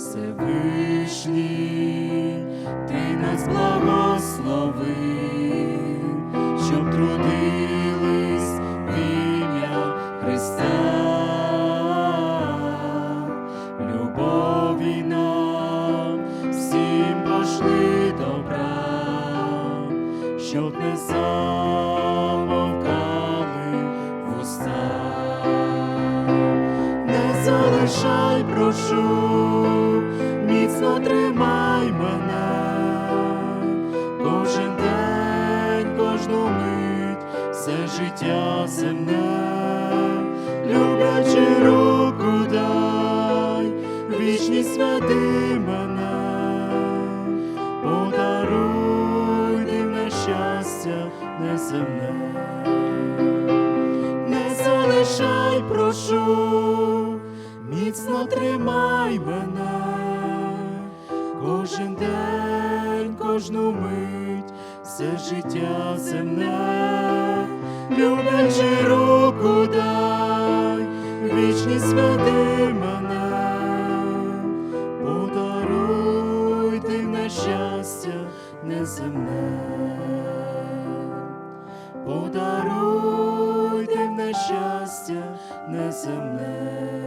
Всевишній, ти нас благослови, щоб трудились ім'я Христа, любові нам всім пошли добра, щоб не замовкали залишай, прошу, міцно тримай мене, кожен день, кожну мить, все життя земне, люблячи руку дай, вічність веди мене, подаруй дивне щастя неземне. Не залишай, прошу, тримай мене, кожен день, кожну мить, все життя земне, люблячи руку дай, вічність веди мене, подаруй дивне щастя неземне. Подаруй дивне щастя неземне.